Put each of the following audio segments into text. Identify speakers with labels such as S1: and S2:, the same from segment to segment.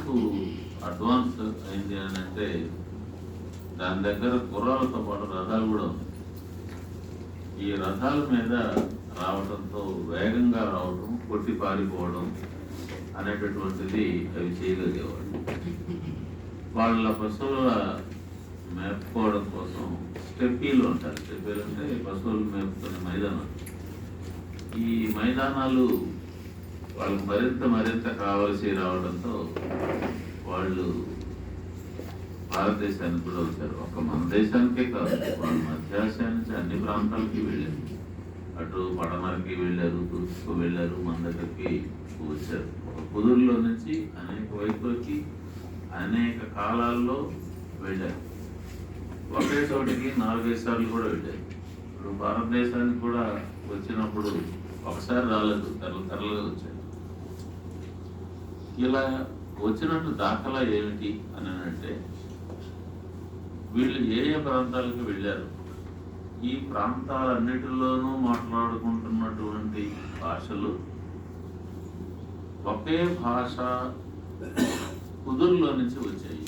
S1: ఎందుకు అడ్వాన్స్ అయింది అని అంటే దాని దగ్గర గుర్రాలతో పాటు రథాలు కూడా ఉన్నాయి. ఈ రథాల మీద రావడంతో వేగంగా రావడం కొట్టి పారిపోవడం అనేటటువంటిది అవి చేయగలిగేవాడు వాళ్ళ పశువుల మేపుకోవడం కోసం స్టెప్పీలు ఉంటారు స్టెప్పీలు అంటే పశువులు మేపుకునే మైదానం ఈ మైదానాలు వాళ్ళకి మరింత మరింత కావలసి రావడంతో వాళ్ళు భారతదేశానికి కూడా వచ్చారు. ఒక మన దేశానికే కాదు వాళ్ళు మధ్యాసియా నుంచి అన్ని ప్రాంతాలకి వెళ్ళారు. అటు పడమరకి వెళ్ళారు తూర్పుకు వెళ్ళారు మన దగ్గరికి వచ్చారు. ఒక కుదురులో నుంచి అనేక వైపులకి అనేక కాలాల్లో వెళ్ళారు. ఒకే చోటికి నాలుగైదు సార్లు కూడా వెళ్ళారు. ఇప్పుడు భారతదేశానికి కూడా వచ్చినప్పుడు ఒకసారి రాలేదు తరలు తరలుగా వచ్చారు. ఇలా వచ్చినట్టు దాఖలా ఏమిటి అని అంటే వీళ్ళు ఏ ఏ ప్రాంతాలకు వెళ్ళారు? ఈ ప్రాంతాలన్నిటిలోనూ మాట్లాడుకుంటున్నటువంటి భాషలు ఒకే భాష కుదురులో నుంచి వచ్చాయి.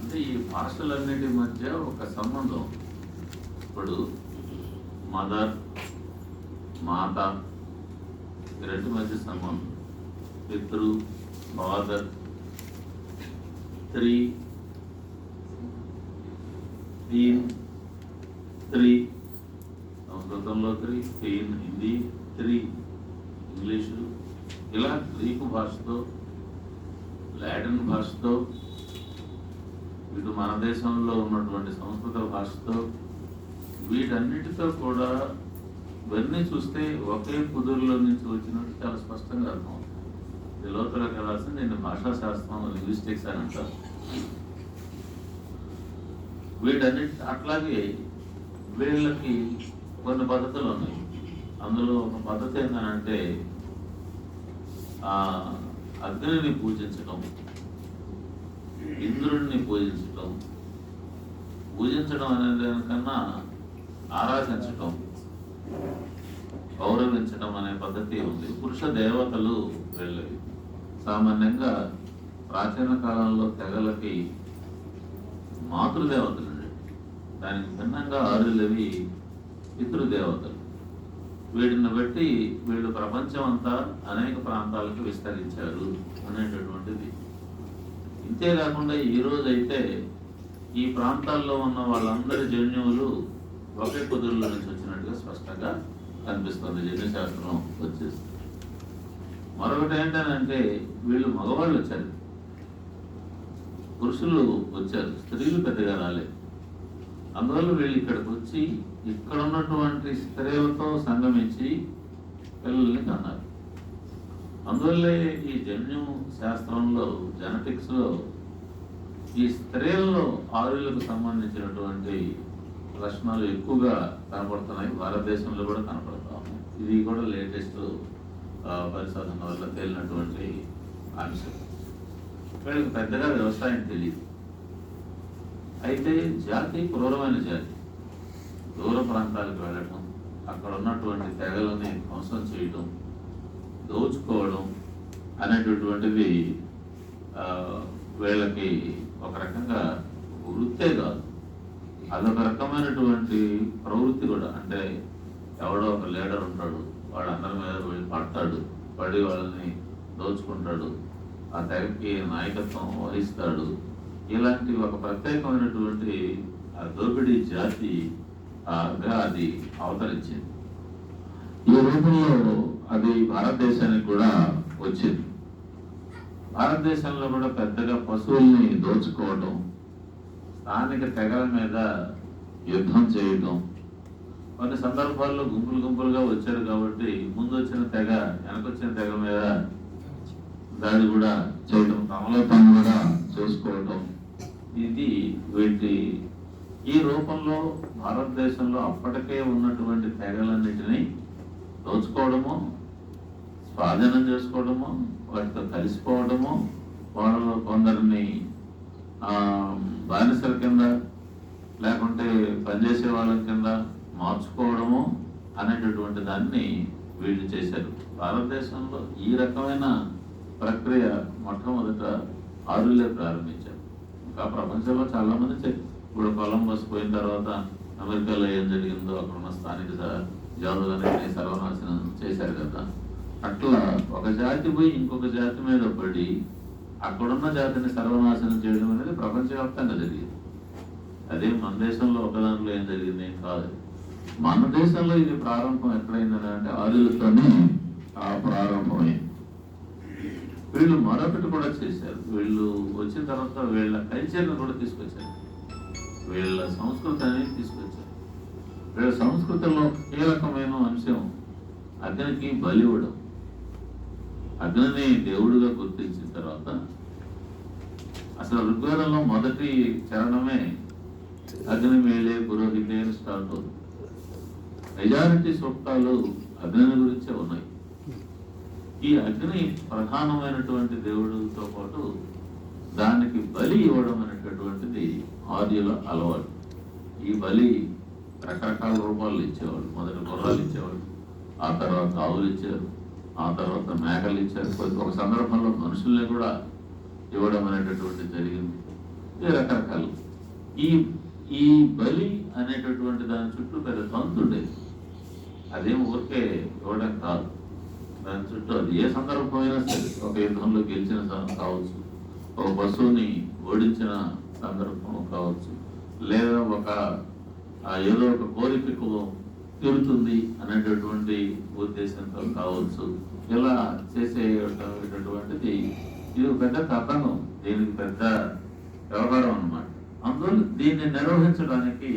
S1: అంటే ఈ భాషలన్నిటి మధ్య ఒక సంబంధం. ఇప్పుడు మదర్ మాత ఈ రెండు మధ్య సంబంధం. పితృ ఫాదర్ త్రీ తీన్ త్రీ సంస్కృతంలో త్రీ తీన్ హిందీ త్రీ ఇంగ్లీషు. ఇలా గ్రీకు భాషతో లాటిన్ భాషతో ఇటు మన దేశంలో ఉన్నటువంటి సంస్కృత భాషతో వీటన్నిటితో కూడా ఇవన్నీ చూస్తే ఒకే కుదురులో నుంచి వచ్చినట్టు చాలా స్పష్టంగా అర్థమవుతుంది. ఇది లోతులకు వెళ్ళాల్సింది నేను భాషాశాస్త్రం లింగ్విస్టిక్స్ అని అంటారు వీటన్నిటి అట్లాగే వీళ్ళకి కొన్ని పద్ధతులు ఉన్నాయి. అందులో ఒక పద్ధతి ఏంటంటే ఆ అగ్నిని పూజించటం ఇంద్రుడిని పూజించటం పూజించడం అనే దానికన్నా ఆరాధించటం గౌరవించడం అనే పద్ధతి ఉంది. పురుష దేవతలు వెళ్ళవి. సామాన్యంగా ప్రాచీన కాలంలో తెగలకి మాతృదేవతలు అండి దానికి భిన్నంగా ఆరులవి పితృదేవతలు. వీటిని బట్టి వీళ్ళు ప్రపంచం అంతా అనేక ప్రాంతాలకు విస్తరించారు అనేటటువంటిది. ఇంతేకాకుండా ఈ ఈ ప్రాంతాల్లో ఉన్న వాళ్ళందరి జన్యువులు ఒకే కుదురులో నుంచి వచ్చినట్టుగా స్పష్టంగా కనిపిస్తుంది. జన్యుశాస్త్రం వచ్చేసి మరొకటి ఏంటంటే వీళ్ళు మగవాళ్ళు వచ్చారు. పురుషులు వచ్చారు. స్త్రీలు పెద్దగా రాలేదు. అందువల్ల వీళ్ళు ఇక్కడికి వచ్చి ఇక్కడ ఉన్నటువంటి స్త్రీలతో సంగమించి పిల్లల్ని కన్నారు. అందువల్లే ఈ జన్యు శాస్త్రంలో జెనటిక్స్లో ఈ స్త్రీలలో ఆరులకు సంబంధించినటువంటి లక్షణాలు ఎక్కువగా కనపడుతున్నాయి. భారతదేశంలో కూడా కనపడతాము. ఇది కూడా లేటెస్ట్ పరిశోధన వల్ల తేలినటువంటి అంశం వీళ్ళకి పెద్దగా వ్యవసాయం తెలియదు. అయితే జాతి క్రూరమైన జాతి. దూర ప్రాంతాలకు వెళ్ళటం అక్కడ ఉన్నటువంటి తెగలని ధ్వంసం చేయటం దోచుకోవడం అనేటటువంటిది ఆ, వీళ్ళకి ఒక రకంగా వృత్తే కాదు. అదొక రకమైనటువంటి ప్రవృత్తి కూడా. అంటే ఎవడో ఒక లీడర్ ఉంటాడు వాడు అందరి మీద పోయి పడతాడు. పడి వాళ్ళని దోచుకుంటాడు. ఆ తెగకి నాయకత్వం వహిస్తాడు. ఇలాంటి ఒక ప్రత్యేకమైనటువంటి ఆ దోపిడీ జాతి ఆ, గా అది అవతరించింది. ఈ రూపంలో అది భారతదేశానికి కూడా వచ్చింది. భారతదేశంలో కూడా పెద్దగా పశువుల్ని దోచుకోవడం స్థానిక తెగల మీద యుద్ధం చేయడం కొన్ని సందర్భాల్లో గుంపులు గుంపులుగా వచ్చారు కాబట్టి ముందు వచ్చిన తెగ వెనకొచ్చిన తెగ మీద దాడి కూడా చేయటం తమలో తాము కూడా చేసుకోవటం. ఇది వీటి ఈ రూపంలో భారతదేశంలో అప్పటికే ఉన్నటువంటి తెగలన్నిటినీ దోచుకోవడము స్వాధీనం చేసుకోవడము వాటితో కలిసిపోవడము వాళ్ళలో కొందరిని బానిసల కింద లేకుంటే పనిచేసే వాళ్ళ కింద మార్చుకోవడము అనేటటువంటి దాన్ని వీళ్ళు చేశారు. భారతదేశంలో ఈ రకమైన ప్రక్రియ మొట్టమొదట ఆరులే ప్రారంభించారు. ఇంకా ప్రపంచంలో చాలా మంది చే- ఇప్పుడు కొలంబస్ పోయిన తర్వాత అమెరికాలో ఏం జరిగిందో అక్కడ ఉన్న స్థానిక జా- జాతులన్నింటినీ సర్వనాశనం చేశారు కదా. అట్లా ఒక జాతి పోయి ఇంకొక జాతి మీద పడి అక్కడున్న జాతిని సర్వనాశనం చేయడం అనేది ప్రపంచవ్యాప్తంగా జరిగింది. అదే మన దేశంలో ఒకదాంట్లో ఏం జరిగింది ఏం కాదు. మన దేశంలో ఇది ప్రారంభం ఎక్కడైందని అంటే ఆరులతోనే ఆ ప్రారంభమైంది వీళ్ళు మరొకటి కూడా చేశారు. వీళ్ళు వచ్చిన తర్వాత వీళ్ళ కల్చర్ని కూడా తీసుకొచ్చారు. వీళ్ళ సంస్కృతిని తీసుకొచ్చారు. వీళ్ళ సంస్కృతిలో కీలకమైన అంశం అగ్నికి బలి ఇవ్వడం అగ్నిని దేవుడిగా గుర్తించిన తర్వాత అసలు ఋగ్వేదంలో మొదటి చరణమే అగ్ని మేలే పురోహితే స్టార్ట్ అవుతుంది. మెజారిటీ సూక్తాలు అగ్ని గురించే ఉన్నాయి. ఈ అగ్ని ప్రధానమైనటువంటి దేవుడితో పాటు దానికి బలి ఇవ్వడం అనేటటువంటిది ఆర్యుల అలవాటు. ఈ బలి రకరకాల రూపాలు ఇచ్చేవాళ్ళు మొదటి గుర్రాలు ఇచ్చేవాళ్ళు ఆ తర్వాత ఆవులు ఇచ్చారు ఆ తర్వాత మేకలు ఇచ్చారు ఒక సందర్భంలో మనుషుల్ని కూడా ఇవ్వడం అనేటటువంటిది జరిగింది. ఇది రకరకాలు. ఈ ఈ బలి అనేటటువంటి దాని చుట్టూ పెద్ద తంతుండేది అదేం ఊరికే ఇవ్వడం కాదు. దాని చుట్టూ అది ఏ సందర్భమైనా సరే ఒక యుద్ధంలో గెలిచిన కావచ్చు. ఒక పశువుని ఓడించిన సందర్భం కావచ్చు. లేదా ఒక ఆ ఏదో ఒక కోరికకు తీరుతుంది అనేటటువంటి ఉద్దేశంతో కావచ్చు. ఇలా చేసేటటువంటిది ఇది పెద్ద కథనం దీనికి పెద్ద వ్యవహారం అన్నమాట. అందువల్ల దీన్ని నిర్వహించడానికి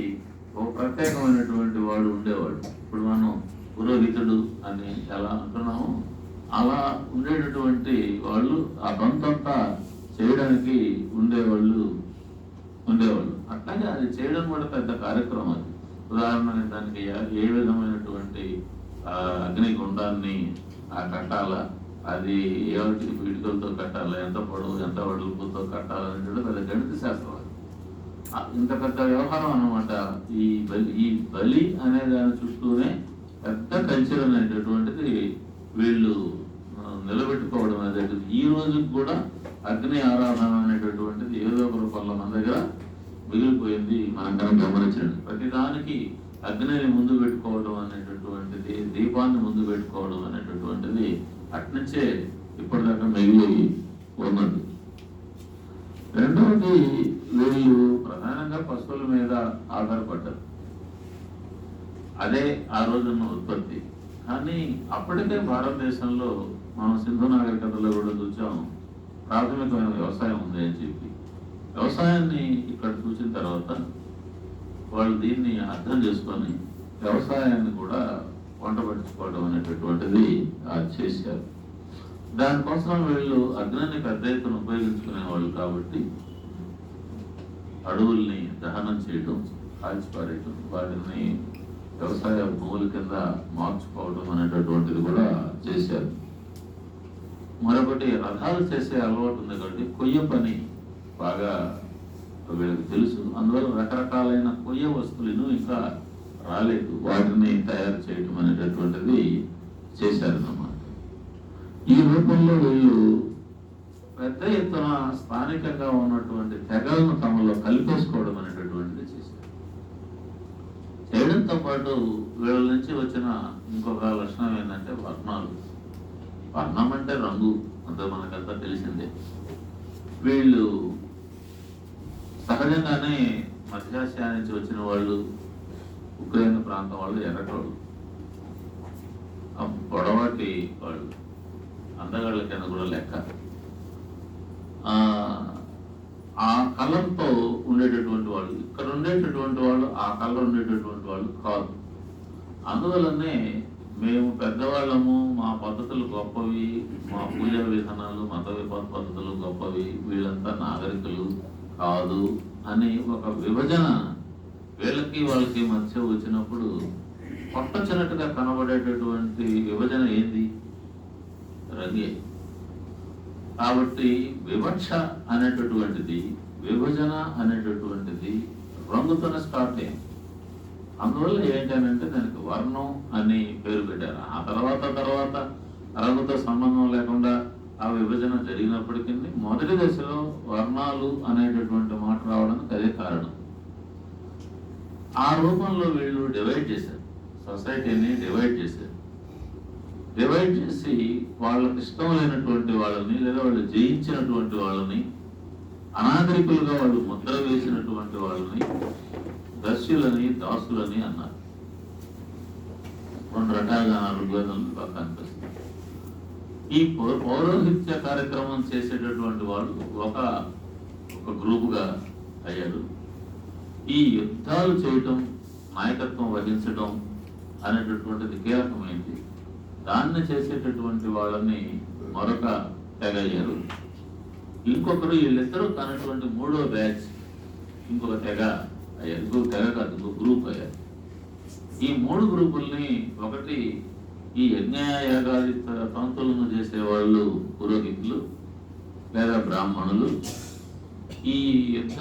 S1: ఒక ప్రత్యేకమైనటువంటి వాడు ఉండేవాడు. ఇప్పుడు మనం పురోహితుడు అని ఎలా అంటున్నాము అలా ఉండేటటువంటి వాళ్ళు ఆ బంతంతా చేయడానికి ఉండేవాళ్ళు ఉండేవాళ్ళు. అట్లాగే అది చేయడం కూడా పెద్ద కార్యక్రమం అది. ఉదాహరణకి దానికి ఏ- విధమైనటువంటి అగ్నిగుండాన్ని ఆ కట్టాల అది ఏ ఇటుకలతో కట్టాలా ఎంత పొడవు ఎంత వడుపుతో కట్టాలనేది పెద్ద గణిత శాస్త్రం. ఇంత పెద్ద వ్యవహారం అనమాట ఈ బలి ఈ బలి అనే దాని చుట్టూనే పెద్ద కల్చర్ అనేటటువంటిది వీళ్ళు నిలబెట్టుకోవడం అనేది. ఈ రోజుకి కూడా అగ్ని ఆరాధన అనేటటువంటిది ఏదో ఒక రూపంలో మన దగ్గర మిగిలిపోయింది. మనం కనుక గమనించండి. ప్రతి దానికి అగ్నిని ముందు పెట్టుకోవడం అనేటటువంటిది దీపాన్ని ముందు పెట్టుకోవడం అనేటటువంటిది అట్నుంచే ఇప్పటిదాకా మిగిలి ఉన్నది. రెండవది వీళ్ళు ప్రధానంగా పశువుల మీద ఆధారపడ్డారు. అదే ఆ రోజున్న ఉత్పత్తి. కానీ అప్పటికే భారతదేశంలో మనం సింధు నాగరికతలో కూడా చూసాం ప్రాథమికమైన వ్యవసాయం ఉంది అని చెప్పి. వ్యవసాయాన్ని ఇక్కడ చూసిన తర్వాత వాళ్ళు దీన్ని అర్థం చేసుకొని వ్యవసాయాన్ని కూడా వంట పట్టించుకోవడం అనేటటువంటిది చేశారు. దానికోసం వీళ్ళు అగ్నిని పెద్ద ఎత్తున ఉపయోగించుకునే వాళ్ళు కాబట్టి అడవుల్ని దహనం చేయడం కాల్చిపారేయడం వాటిని వ్యవసాయ భూముల కింద మార్చుకోవడం అనేటటువంటిది కూడా చేశారు. మరొకటి రథాలు చేసే అలవాటు ఉంది కాబట్టి కొయ్య పని బాగా వీళ్ళకి తెలుసు. అందువల్ల రకరకాలైన కొయ్య వస్తువులను ఇంకా రాలేదు. వాటిని తయారు చేయటం అనేటటువంటిది చేశారన్నమాట. ఈ రూపంలో వీళ్ళు పెద్ద ఎత్తున స్థానికంగా ఉన్నటువంటి తెగలను తమలో కలిపేసుకోవడం అనేటటువంటిది చేశారు. చేయడంతో పాటు వీళ్ళ నుంచి వచ్చిన ఇంకొక లక్షణం ఏంటంటే వర్ణాలు. వర్ణం అంటే రంగు అంత మనకంతా తెలిసిందే. వీళ్ళు సహజంగానే మధ్యాసియా నుంచి వచ్చిన వాళ్ళు ఉక్రెయిన్ ప్రాంతం వాళ్ళు ఎర్రటోళ్ళు. ఆ పొడవాటి వాళ్ళు అందగాళ్ళ కింద కూడా లెక్క. ఆ, ఆ ఉండేటటువంటి వాళ్ళు ఇక్కడ ఉండేటటువంటి వాళ్ళు ఆ కళ ఉండేటటువంటి వాళ్ళు కాదు. అందువలనే మేము పెద్దవాళ్ళము మా పద్ధతులు గొప్పవి మా పూజా విధానాలు మత పద్ధతులు గొప్పవి వీళ్ళంతా నాగరికులు కాదు అని ఒక విభజన వీళ్ళకి వాళ్ళకి మధ్య వచ్చినప్పుడు కొట్టొచ్చినట్టుగా కనబడేటటువంటి విభజన ఏంది? రంగే. కాబట్టి వివక్ష అనేటటువంటిది విభజన అనేటటువంటిది రంగుతోనే స్టార్ట్ అయింది. అందువల్ల ఏంటంటే దానికి వర్ణం అని పేరు పెట్టారు. ఆ తర్వాత తర్వాత రంగుతో సంబంధం లేకుండా ఆ విభజన జరిగినప్పటికీ మొదటి దశలో వర్ణాలు అనేటటువంటి మాట రావడానికి అదే కారణం. ఆ రూపంలో వీళ్ళు డివైడ్ చేశారు. సొసైటీని డివైడ్ చేశారు. డివైడ్ చేసి వాళ్ళకి ఇష్టం లేనటువంటి వాళ్ళని లేదా వాళ్ళు జయించినటువంటి వాళ్ళని అనాగరికులుగా వాళ్ళు ముద్ర వేసినటువంటి వాళ్ళని దస్యులని దాసులని అన్నారు. రెండు రకాలుగా ఋగ్వేదంలో బాగా కనిపిస్తుంది. ఈ పౌ- పౌరోహిత్య కార్యక్రమం చేసేటటువంటి వాళ్ళు ఒక ఒక గ్రూపుగా అయ్యారు. ఈ యుద్ధాలు చేయటం నాయకత్వం వహించడం అనేటటువంటిది కీలకమైంది. దాన్ని చేసేటటువంటి వాళ్ళని మరొక తెగ అయ్యారు. ఇంకొకరు వీళ్ళిద్దరూ కానటువంటి మూడో బ్యాచ్ ఇంకొక తెగ అయ్యారు. ఇంకొక తెగ కాదు ఇంకో గ్రూప్ అయ్యారు. ఈ మూడు గ్రూపుల్ని ఒకటి ఈ యజ్ఞయాగాది తంతులను చేసేవాళ్ళు పురోహితులు లేదా బ్రాహ్మణులు. ఈ యుద్ధ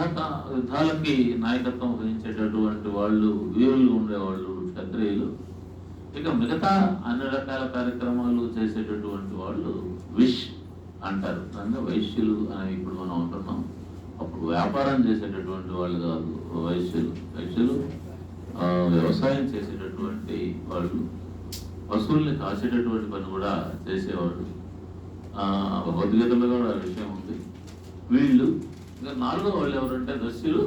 S1: యుద్ధాలకి నాయకత్వం వహించేటటువంటి వాళ్ళు వీరులు ఉండేవాళ్ళు క్షత్రియులు. ఇక మిగతా అన్ని రకాల కార్యక్రమాలు చేసేటటువంటి వాళ్ళు విష్ అంటారు. దాన్ని వైశ్యులు అని ఇప్పుడు మనం ఉంటున్నాం అప్పుడు వ్యాపారం చేసేటటువంటి వాళ్ళు కాదు వైశ్యులు. వైశ్యులు వ్యవసాయం చేసేటటువంటి వాళ్ళు పశువుల్ని కాసేటటువంటి పని కూడా చేసేవాళ్ళు. భగవద్గీతలో కూడా విషయం ఉంది. వీళ్ళు ఇంకా నాలుగో వాళ్ళు ఎవరంటే దస్యులు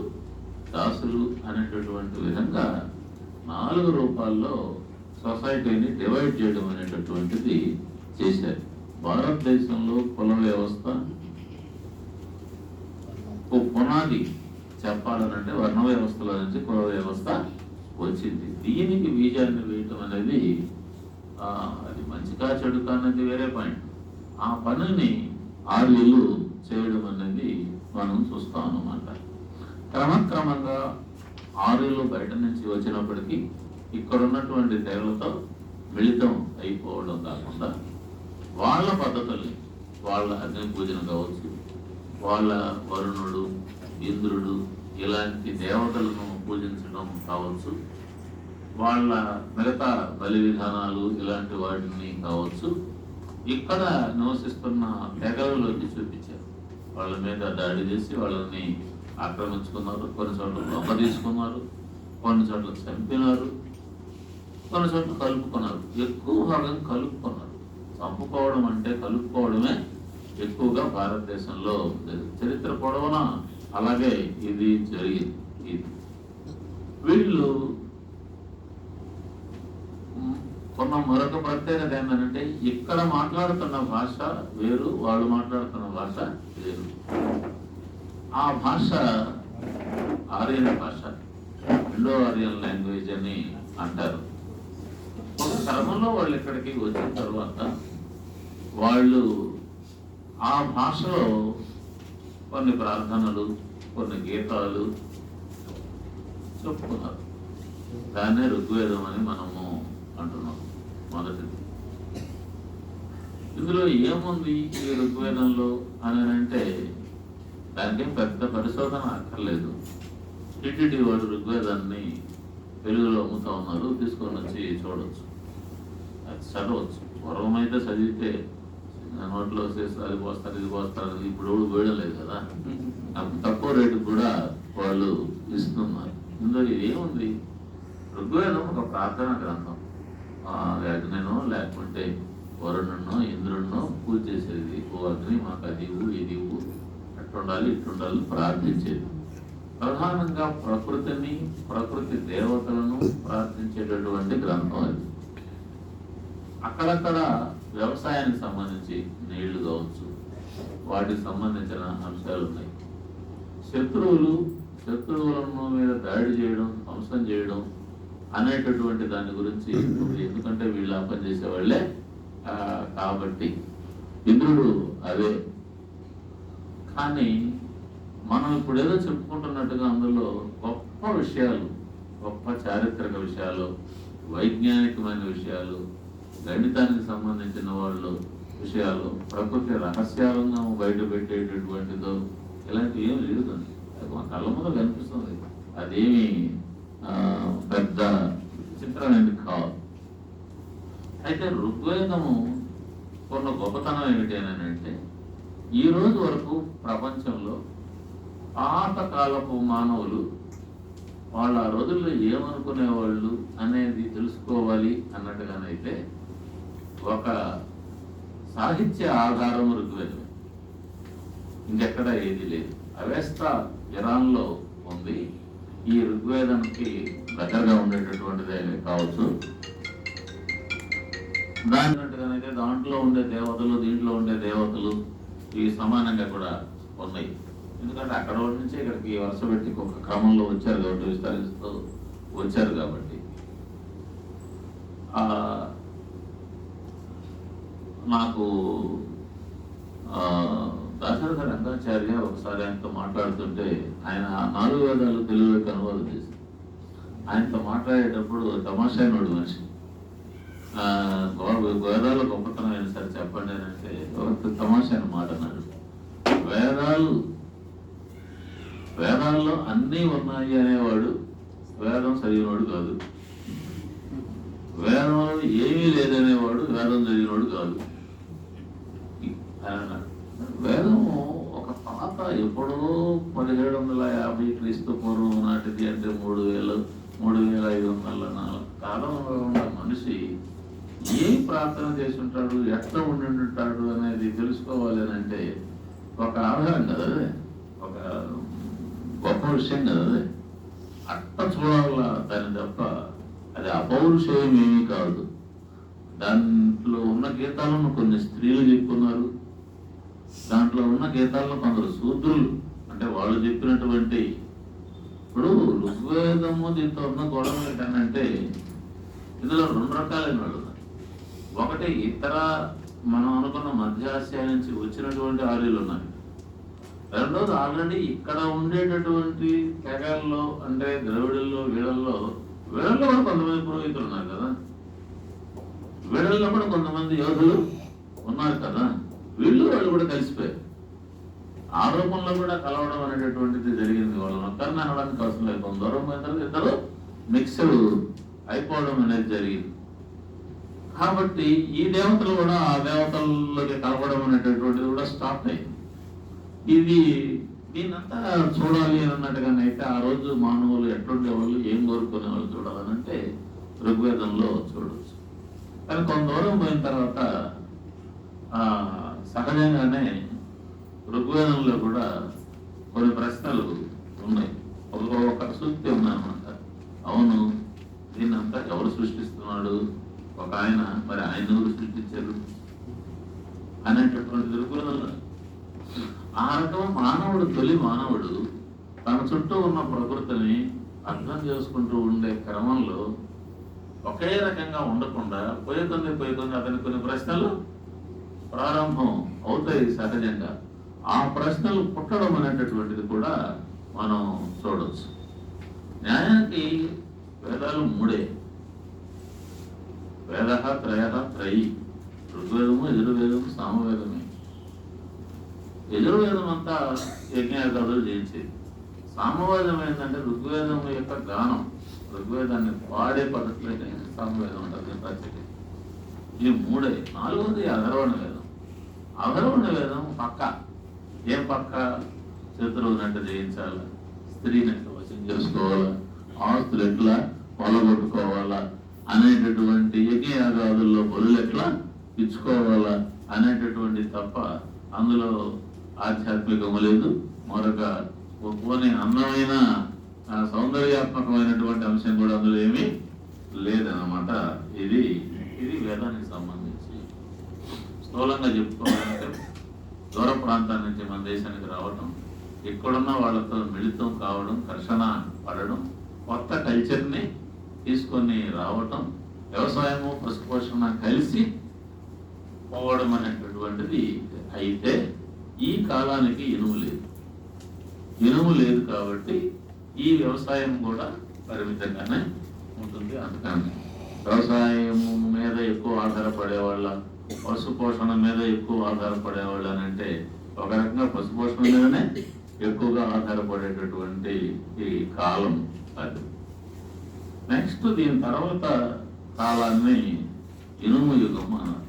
S1: దాసులు అనేటటువంటి విధంగా నాలుగు రూపాల్లో సొసైటీని డివైడ్ చేయడం అనేటటువంటిది చేశారు. భారతదేశంలో కుల వ్యవస్థ పునాది చెప్పాలనంటే వర్ణ వ్యవస్థలో నుంచి కుల వ్యవస్థ వచ్చింది. దీనికి బీజాన్ని వేయటం అనేది అది మంచిగా చెడుకా అనేది వేరే పాయింట్. ఆ పనిని ఆర్యులు చేయడం అనేది మనం చూస్తాం అన్నమాట. క్రమక్రమంగా ఆర్యులు బయట నుంచి వచ్చినప్పటికీ ఇక్కడ ఉన్నటువంటి దేవులతో మిళితం అయిపోవడం కాకుండా వాళ్ళ పద్ధతుల్ని వాళ్ళ అగ్ని పూజన కావచ్చు వాళ్ళ వరుణుడు ఇంద్రుడు ఇలాంటి దేవతలను పూజించడం కావచ్చు వాళ్ళ మిగతా బలి విధానాలు ఇలాంటి వాటిని కావచ్చు. ఇక్కడ నివసిస్తున్న తెగలలోకి చూపించారు. వాళ్ళ మీద దాడి చేసి వాళ్ళని ఆక్రమించుకున్నారు కొన్ని చోట్ల దొంగ తీసుకున్నారు కొన్ని చోట్ల చంపినారు. కొన్ని చోటు కలుపుకున్నారు. ఎక్కువ భాగం కలుపుకున్నారు. చంపుకోవడం అంటే కలుపుకోవడమే ఎక్కువగా భారతదేశంలో చరిత్ర పొడవునా? అలాగే ఇది జరిగింది. ఇది. వీళ్ళు కొన్న మరొక ప్రత్యేకత ఏంటంటే ఇక్కడ మాట్లాడుతున్న భాష వేరు వాళ్ళు మాట్లాడుతున్న భాష వేరు. ఆ భాష ఆర్యన్ భాష. ఇండో ఆర్యన్ లాంగ్వేజ్ అని అంటారు. క్రమంలో వాళ్ళు ఇక్కడికి వచ్చిన తర్వాత వాళ్ళు ఆ భాషలో కొన్ని ప్రార్థనలు కొన్ని గీతాలు చెప్పుకున్నారు. దాన్నే ఋగ్వేదం అని మనము అంటున్నాం మొదటిది. ఇందులో ఏముంది ఈ ఋగ్వేదంలో అని అంటే దానికి పెద్ద పరిశోధన అక్కర్లేదు. టిటిడి వాడు ఋగ్వేదాన్ని తెలుగులో అమ్ముతా ఉన్నారు తీసుకొని వచ్చి చూడొచ్చు. చదవచ్చు పూర్వం అయితే చదివితే నోట్లో వచ్చేసి అది పోస్తారు ఇది పోస్తారు ఇప్పుడు ఎవడు వేయడం లేదు కదా. అంత తక్కువ రేటు కూడా వాళ్ళు ఇస్తున్నారు. ఇందులో ఏముంది? ఋగ్వేదం ఒక ప్రార్థనా గ్రంథం. ఆ లేకుంటే వరుణునో ఇంద్రుడినో పూజ చేసేది. ఓ అగ్ని మాకు అది ఇవ్వు ఇది ఇవ్వు. అట్టుండాలి ఇట్టుండాలి ప్రార్థించేది. ప్రధానంగా ప్రకృతిని ప్రకృతి దేవతలను ప్రార్థించేటటువంటి గ్రంథం అది. అక్కడక్కడ వ్యవసాయానికి సంబంధించి నీళ్ళు కావచ్చు వాటికి సంబంధించిన అంశాలు ఉన్నాయి. శత్రువులు శత్రువులను మీద దాడి చేయడం ధ్వంసం చేయడం అనేటటువంటి దాని గురించి ఎందుకంటే వీళ్ళు ఆ పని చేసేవాళ్ళే కాబట్టి ఇంద్రుడు అదే. కానీ మనం ఇప్పుడు ఏదో చెప్పుకుంటున్నట్టుగా అందులో గొప్ప విషయాలు గొప్ప చారిత్రక విషయాలు వైజ్ఞానికమైన విషయాలు గణితానికి సంబంధించిన వాళ్ళు విషయాలు ప్రకృతి రహస్యాలను బయట పెట్టేటటువంటిదో ఇలాంటివి ఏం లేదు అది మా కళ్ళ ముందు కనిపిస్తుంది. అదేమి పెద్ద చిత్రమైనది కాదు. అయితే ఋగ్వేదము కొన్న గొప్పతనం ఏమిటి అని అంటే ఈ రోజు వరకు ప్రపంచంలో పాతకాలపు మానవులు వాళ్ళు ఆ రోజుల్లో ఏమనుకునేవాళ్ళు అనేది తెలుసుకోవాలి అన్నట్టుగానైతే ఒక సాహిత్య ఆధారం ఋగ్వేదం ఇంకెక్కడ ఏది లేదు. అవెస్త ఇరాన్లో ఉంది. ఈ ఋగ్వేదానికి దగ్గరగా ఉండేటటువంటిది కావచ్చు? దానికంటే దాంట్లో ఉండే దేవతలు దీంట్లో ఉండే దేవతలు ఇవి సమానంగా కూడా ఉన్నాయి. ఎందుకంటే అక్కడ నుంచి ఇక్కడికి వరుస పెట్టి ఒక క్రమంలో వచ్చారు కాబట్టి విస్తరిస్తూ వచ్చారు కాబట్టి. ఆ, నాకు ఆ, దాశరథ రంగాచార్య ఒకసారి ఆయనతో మాట్లాడుతుంటే ఆయన నాలుగు వేదాలు తెలుగులోకి అనువాదం చేశారు. ఆయనతో మాట్లాడేటప్పుడు తమాషైనోడు మనిషి. గో- వేదాలు గొప్పతనం అయిన సరే చెప్పండి అని అంటే ఒక తమాషైన మాట అన్నాడు. వేదాలు వేదాల్లో అన్నీ ఉన్నాయి అనేవాడు వేదం చదివినోడు కాదు. వేదంలో ఏమీ లేదనేవాడు వేదం చదివినోడు కాదు. వేదము ఒక పాత ఎప్పుడో పదిహేడు వందల యాభై క్రీస్తు పూర్వం నాటిది అంటే మూడు వేలు మూడు వేల ఐదు వందల నాలుగు కాలంలో ఉన్న మనిషి ఏం ప్రార్థన చేసి ఉంటాడు ఎట్లా ఉండి ఉంటాడు అనేది తెలుసుకోవాలి అని అంటే ఒక ఆధారం కదా ఒక గొప్ప విషయం కదా అది. అట్ట చూడాల దాన్ని తప్ప అది అపౌరుషయం ఏమీ కాదు. దాంట్లో ఉన్న గీతాలను కొన్ని స్త్రీలు చెప్పుకున్నారు. దాంట్లో ఉన్న గీతాలను కొందరు శూద్రులు అంటే వాళ్ళు చెప్పినటువంటి ఇప్పుడు ఋగ్వేదము దీంతో ఉన్న గొడవ ఏంటంటే ఇందులో రెండు రకాలైన వాళ్ళు ఒకటి ఇతర మనం అనుకున్న మధ్యాసియా నుంచి వచ్చినటువంటి ఆర్యులు ఉన్నారు. రెండోది ఆల్రెడీ ఇక్కడ ఉండేటటువంటి తెగల్లో అంటే ద్రవిడుల్లో వీళ్ళల్లో వీళ్ళల్లో కూడా కొంతమంది పురోహితులు ఉన్నారు కదా. వీళ్ళల్లో కూడా కొంతమంది యోధులు ఉన్నారు కదా. వీళ్ళు వాళ్ళు కూడా కలిసిపోయారు. ఆరోపణలో కూడా కలవడం అనేటటువంటిది జరిగింది వాళ్ళని ఒక్కరిని అనడానికి అవసరం లేదు. కొంత దూరం పోయిన తర్వాత ఇద్దరు మిక్స్డ్ అయిపోవడం అనేది జరిగింది. కాబట్టి ఈ దేవతలు కూడా ఆ దేవతల్లోకి కలవడం అనేటటువంటిది కూడా స్టార్ట్ అయింది. ఇది దీన్నంతా చూడాలి అని అన్నట్టుగానైతే ఆ రోజు మానవులు ఎట్లుండేవాళ్ళు ఏం కోరుకునే వాళ్ళు చూడాలనంటే ఋగ్వేదంలో చూడవచ్చు. కానీ కొంత దూరం పోయిన తర్వాత ఆ, సహజంగానే ఋగ్వేదంలో కూడా కొన్ని ప్రశ్నలు ఉన్నాయి. ఒక ఒక సూక్తి ఉందన్నమాట. అవును దీన్నంతా ఎవరు సృష్టిస్తున్నాడు? ఒక ఆయన మరి ఆయన ఎవరు సృష్టించారు? అనేటటువంటి ఋగ్వేదంలో. ఆ రకం మానవుడు తొలి మానవుడు తన చుట్టూ ఉన్న ప్రకృతిని అర్థం చేసుకుంటూ ఉండే క్రమంలో ఒకే రకంగా ఉండకుండా పోయే కొన్ని పోయే కొన్ని అతని కొన్ని ప్రశ్నలు ప్రారంభం అవుతాయి సహజంగా. ఆ ప్రశ్నలు పుట్టడం అనేటటువంటిది కూడా మనం చూడవచ్చు న్యాయానికి వేదాలు మూడే. వేద త్రయ త్రయి. ఋగ్వేదము యజుర్వేదము సామవేదమే. యజుర్వేదం అంతా యజ్ఞాగాదులు చేయించేది సామవేదం ఏంటంటే ఋగ్వేదం యొక్క గానం. ఋగ్వేదాన్ని పాడే పద్ధతిలో సామవేదం ఉంటుంది. ప్రత్యేక మూడే నాలుగోది అధర్వణ వేదం. అధర్వణ వేదం పక్క. ఏం పక్క? శత్రువుని అంటే జయించాలా? స్త్రీని వశం చేసుకోవాలా? ఆస్తులు ఎట్లా? పొలగొట్టుకోవాలా అనేటటువంటి యజ్ఞయాగాదుల్లో బలులు ఎట్లా ఇచ్చుకోవాలా? అనేటటువంటి తప్ప అందులో ఆధ్యాత్మికము లేదు. మరొక పోనీ అందమైన సౌందర్యాత్మకమైనటువంటి అంశం కూడా అందులో ఏమీ లేదన్నమాట. ఇది ఇది వేదానికి సంబంధించి స్థూలంగా చెప్పుకోవాలంటే దూర ప్రాంతాల నుంచి మన దేశానికి రావడం ఇక్కడున్న వాళ్ళతో మిళితం కావడం ఘర్షణ పడడం కొత్త కల్చర్ని తీసుకొని రావటం వ్యవసాయము పశుపోషణ కలిసి పోవడం అనేటటువంటిది అయితే ఈ కాలానికి ఇనుము లేదు. ఇనుము లేదు కాబట్టి ఈ వ్యవసాయం కూడా పరిమితంగానే ఉంటుంది అందుకని వ్యవసాయం మీద ఎక్కువ ఆధారపడేవాళ్ళ పశుపోషణ మీద ఎక్కువ ఆధారపడేవాళ్ళు అని అంటే ఒక రకంగా పశుపోషణ మీదనే ఎక్కువగా ఆధారపడేటటువంటి ఈ కాలం అది. నెక్స్ట్ దీని తర్వాత కాలాన్ని ఇనుము యుగం అన్నారు.